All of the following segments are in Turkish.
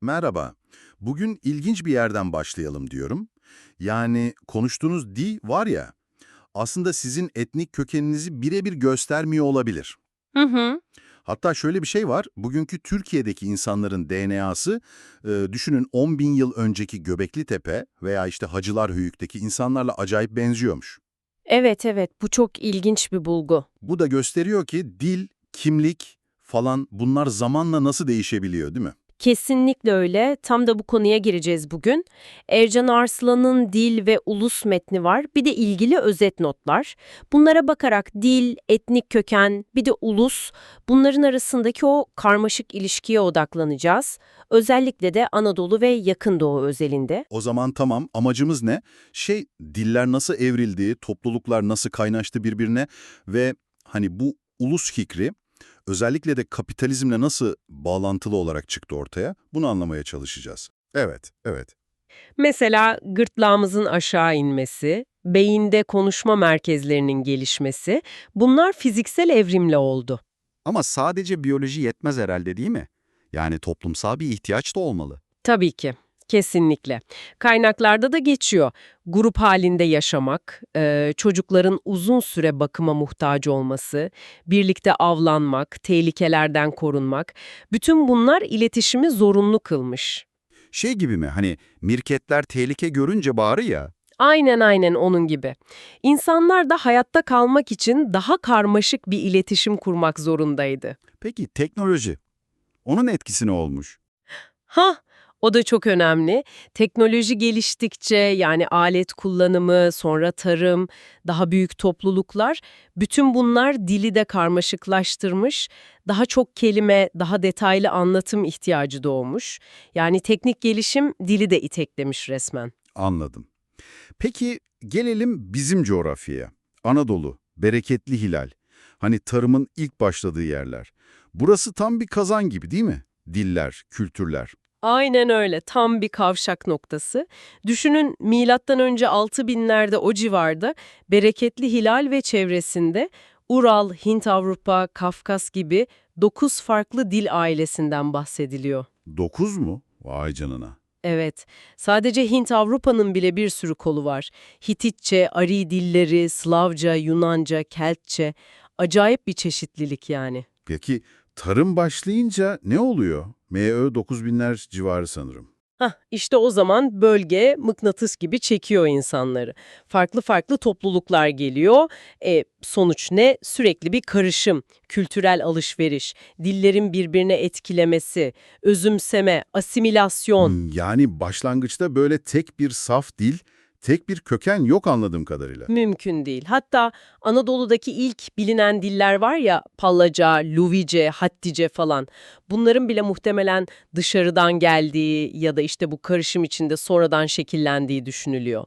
Merhaba. Bugün ilginç bir yerden başlayalım diyorum. Yani konuştuğunuz dil var ya, aslında sizin etnik kökeninizi birebir göstermiyor olabilir. Hı hı. Hatta şöyle bir şey var, bugünkü Türkiye'deki insanların DNA'sı, e, düşünün 10 bin yıl önceki Göbekli Tepe veya işte Hacılar Höyük'teki insanlarla acayip benziyormuş. Evet evet bu çok ilginç bir bulgu. Bu da gösteriyor ki dil, kimlik falan bunlar zamanla nasıl değişebiliyor değil mi? Kesinlikle öyle. Tam da bu konuya gireceğiz bugün. Ercan Arslan'ın dil ve ulus metni var. Bir de ilgili özet notlar. Bunlara bakarak dil, etnik köken, bir de ulus bunların arasındaki o karmaşık ilişkiye odaklanacağız. Özellikle de Anadolu ve Yakın Doğu özelinde. O zaman tamam amacımız ne? Şey diller nasıl evrildi, topluluklar nasıl kaynaştı birbirine ve hani bu ulus fikri özellikle de kapitalizmle nasıl bağlantılı olarak çıktı ortaya bunu anlamaya çalışacağız. Evet, evet. Mesela gırtlağımızın aşağı inmesi, beyinde konuşma merkezlerinin gelişmesi bunlar fiziksel evrimle oldu. Ama sadece biyoloji yetmez herhalde değil mi? Yani toplumsal bir ihtiyaç da olmalı. Tabii ki. Kesinlikle. Kaynaklarda da geçiyor. Grup halinde yaşamak, e, çocukların uzun süre bakıma muhtaç olması, birlikte avlanmak, tehlikelerden korunmak, bütün bunlar iletişimi zorunlu kılmış. Şey gibi mi hani mirketler tehlike görünce bağırı ya. Aynen aynen onun gibi. İnsanlar da hayatta kalmak için daha karmaşık bir iletişim kurmak zorundaydı. Peki teknoloji? Onun etkisi ne olmuş? Ha, o da çok önemli. Teknoloji geliştikçe yani alet kullanımı, sonra tarım, daha büyük topluluklar, bütün bunlar dili de karmaşıklaştırmış, daha çok kelime, daha detaylı anlatım ihtiyacı doğmuş. Yani teknik gelişim dili de iteklemiş resmen. Anladım. Peki gelelim bizim coğrafyaya. Anadolu, bereketli hilal. Hani tarımın ilk başladığı yerler. Burası tam bir kazan gibi değil mi? Diller, kültürler. Aynen öyle. Tam bir kavşak noktası. Düşünün milattan önce 6000'lerde o civarda bereketli hilal ve çevresinde Ural, Hint Avrupa, Kafkas gibi 9 farklı dil ailesinden bahsediliyor. Dokuz mu? Vay canına. Evet, sadece Hint Avrupa'nın bile bir sürü kolu var. Hititçe, Ari dilleri, Slavca, Yunanca, Keltçe. Acayip bir çeşitlilik yani. Peki tarım başlayınca ne oluyor? MÖ 9000'ler civarı sanırım. Hah, işte o zaman bölge mıknatıs gibi çekiyor insanları. Farklı farklı topluluklar geliyor. E, sonuç ne? Sürekli bir karışım, kültürel alışveriş, dillerin birbirine etkilemesi, özümseme, asimilasyon. Hmm, Yani başlangıçta böyle tek bir saf dil, tek bir köken yok anladığım kadarıyla. Mümkün değil. Hatta Anadolu'daki ilk bilinen diller var ya, Pallaca, Luvice, Hattice falan. Bunların bile muhtemelen dışarıdan geldiği ya da işte bu karışım içinde sonradan şekillendiği düşünülüyor.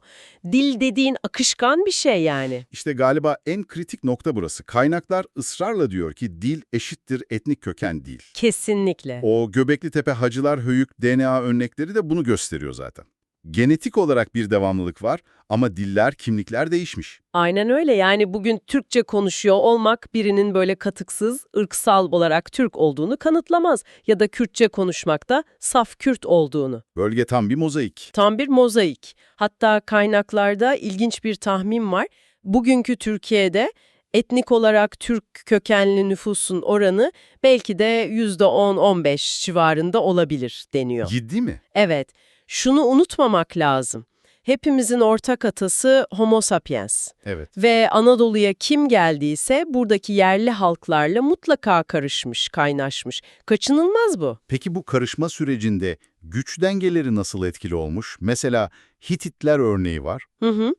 Dil dediğin akışkan bir şey yani. İşte galiba en kritik nokta burası. Kaynaklar ısrarla diyor ki dil eşittir etnik köken değil. Kesinlikle. O Göbekli Tepe Hacılar Höyük DNA örnekleri de bunu gösteriyor zaten. Genetik olarak bir devamlılık var ama diller, kimlikler değişmiş. Aynen öyle yani bugün Türkçe konuşuyor olmak birinin böyle katıksız, ırksal olarak Türk olduğunu kanıtlamaz ya da Kürtçe konuşmakta saf Kürt olduğunu. Bölge tam bir mozaik. Tam bir mozaik. Hatta kaynaklarda ilginç bir tahmin var. Bugünkü Türkiye'de etnik olarak Türk kökenli nüfusun oranı belki de %10-15 civarında olabilir deniyor. Ciddi mi? Evet, şunu unutmamak lazım. Hepimizin ortak atası Homo sapiens. Evet. Ve Anadolu'ya kim geldiyse buradaki yerli halklarla mutlaka karışmış, kaynaşmış. Kaçınılmaz bu. Peki bu karışma sürecinde güç dengeleri nasıl etkili olmuş? Mesela Hititler örneği var. Hı hı.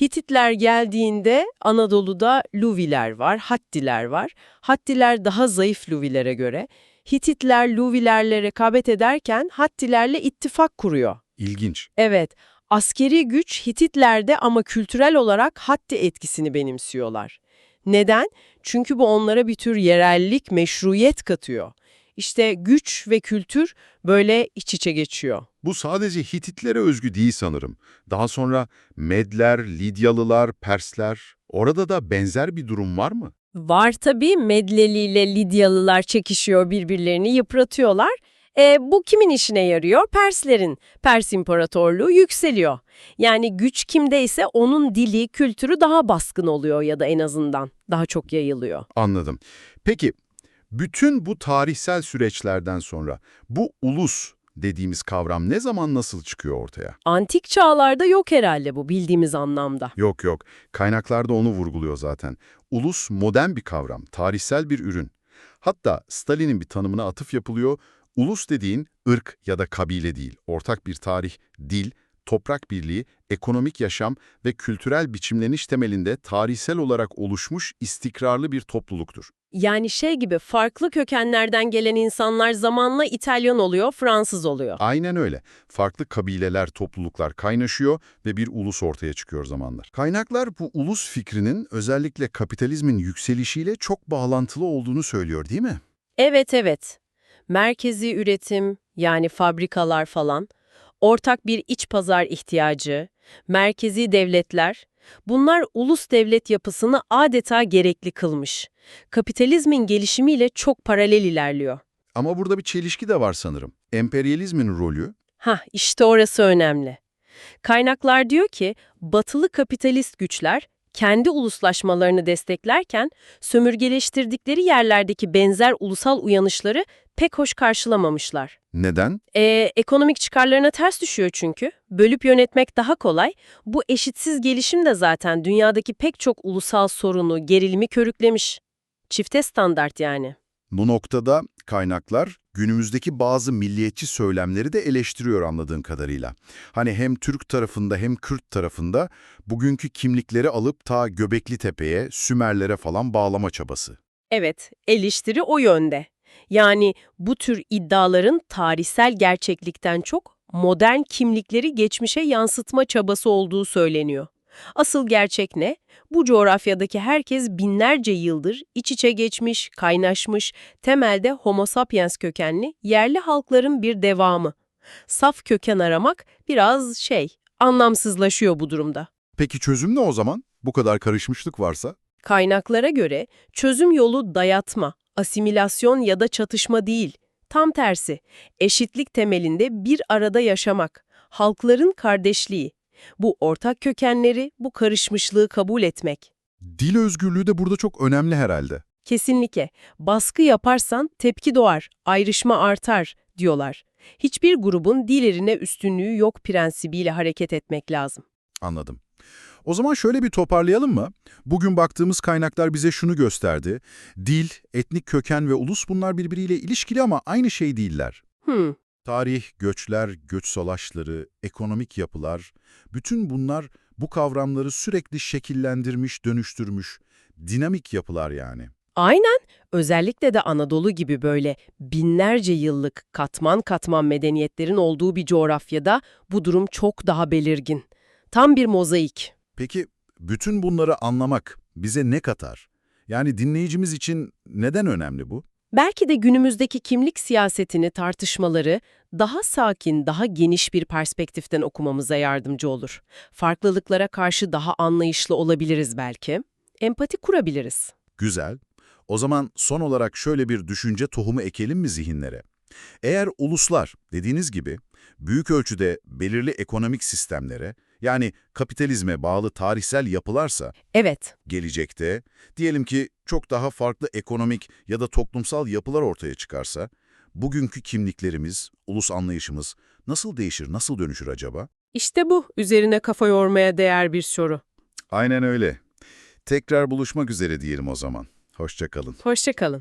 Hititler geldiğinde Anadolu'da Luviler var, Hattiler var. Hattiler daha zayıf Luvilere göre. Hititler Luvilerle rekabet ederken Hattilerle ittifak kuruyor. İlginç. Evet, askeri güç Hititlerde ama kültürel olarak Hatti etkisini benimsiyorlar. Neden? Çünkü bu onlara bir tür yerellik, meşruiyet katıyor. İşte güç ve kültür böyle iç içe geçiyor. Bu sadece Hititlere özgü değil sanırım. Daha sonra Medler, Lidyalılar, Persler, orada da benzer bir durum var mı? Var tabii Medleli ile Lidyalılar çekişiyor birbirlerini yıpratıyorlar. E, bu kimin işine yarıyor? Perslerin. Pers İmparatorluğu yükseliyor. Yani güç kimdeyse onun dili, kültürü daha baskın oluyor ya da en azından daha çok yayılıyor. Anladım. Peki, bütün bu tarihsel süreçlerden sonra bu ulus dediğimiz kavram ne zaman nasıl çıkıyor ortaya? Antik çağlarda yok herhalde bu bildiğimiz anlamda. Yok yok, kaynaklarda onu vurguluyor zaten. Ulus modern bir kavram, tarihsel bir ürün. Hatta Stalin'in bir tanımına atıf yapılıyor. Ulus dediğin ırk ya da kabile değil, ortak bir tarih, dil, toprak birliği, ekonomik yaşam ve kültürel biçimleniş temelinde tarihsel olarak oluşmuş istikrarlı bir topluluktur. Yani şey gibi farklı kökenlerden gelen insanlar zamanla İtalyan oluyor, Fransız oluyor. Aynen öyle. Farklı kabileler, topluluklar kaynaşıyor ve bir ulus ortaya çıkıyor zamanlar. Kaynaklar bu ulus fikrinin özellikle kapitalizmin yükselişiyle çok bağlantılı olduğunu söylüyor değil mi? Evet evet. Merkezi üretim yani fabrikalar falan, ortak bir iç pazar ihtiyacı, merkezi devletler, bunlar ulus devlet yapısını adeta gerekli kılmış. Kapitalizmin gelişimiyle çok paralel ilerliyor. Ama burada bir çelişki de var sanırım. Emperyalizmin rolü, Hah işte orası önemli. Kaynaklar diyor ki batılı kapitalist güçler kendi uluslaşmalarını desteklerken sömürgeleştirdikleri yerlerdeki benzer ulusal uyanışları pek hoş karşılamamışlar. neden? Ee, ekonomik çıkarlarına ters düşüyor çünkü. Bölüp yönetmek daha kolay. Bu eşitsiz gelişim de zaten dünyadaki pek çok ulusal sorunu, gerilimi körüklemiş. Çifte standart yani. Bu noktada kaynaklar günümüzdeki bazı milliyetçi söylemleri de eleştiriyor anladığın kadarıyla. Hani hem Türk tarafında hem Kürt tarafında bugünkü kimlikleri alıp ta Göbekli Tepe'ye, Sümerlere falan bağlama çabası. Evet, eleştiri o yönde. Yani bu tür iddiaların tarihsel gerçeklikten çok modern kimlikleri geçmişe yansıtma çabası olduğu söyleniyor. Asıl gerçek ne? Bu coğrafyadaki herkes binlerce yıldır iç içe geçmiş, kaynaşmış, temelde Homo sapiens kökenli yerli halkların bir devamı. Saf köken aramak biraz şey, anlamsızlaşıyor bu durumda. Peki çözüm ne o zaman? Bu kadar karışmışlık varsa? Kaynaklara göre çözüm yolu dayatma, asimilasyon ya da çatışma değil. Tam tersi, eşitlik temelinde bir arada yaşamak, halkların kardeşliği. Bu ortak kökenleri, bu karışmışlığı kabul etmek. Dil özgürlüğü de burada çok önemli herhalde. Kesinlikle. Baskı yaparsan tepki doğar, ayrışma artar diyorlar. Hiçbir grubun diğerine üstünlüğü yok prensibiyle hareket etmek lazım. Anladım. O zaman şöyle bir toparlayalım mı? Bugün baktığımız kaynaklar bize şunu gösterdi. Dil, etnik köken ve ulus bunlar birbiriyle ilişkili ama aynı şey değiller. Hmm, Tarih, göçler, göç savaşları, ekonomik yapılar, bütün bunlar bu kavramları sürekli şekillendirmiş, dönüştürmüş, dinamik yapılar yani. Aynen. Özellikle de Anadolu gibi böyle binlerce yıllık katman katman medeniyetlerin olduğu bir coğrafyada bu durum çok daha belirgin. Tam bir mozaik. Peki bütün bunları anlamak bize ne katar? Yani dinleyicimiz için neden önemli bu? Belki de günümüzdeki kimlik siyasetini, tartışmaları daha sakin, daha geniş bir perspektiften okumamıza yardımcı olur. Farklılıklara karşı daha anlayışlı olabiliriz belki. Empati kurabiliriz. Güzel. O zaman son olarak şöyle bir düşünce tohumu ekelim mi zihinlere? Eğer uluslar, dediğiniz gibi, büyük ölçüde belirli ekonomik sistemlere, yani kapitalizme bağlı tarihsel yapılarsa, Evet, gelecekte, diyelim ki çok daha farklı ekonomik ya da toplumsal yapılar ortaya çıkarsa, bugünkü kimliklerimiz, ulus anlayışımız nasıl değişir, nasıl dönüşür acaba? işte bu üzerine kafa yormaya değer bir soru. Aynen öyle. Tekrar buluşmak üzere diyelim o zaman. Hoşça kalın. Hoşçakalın.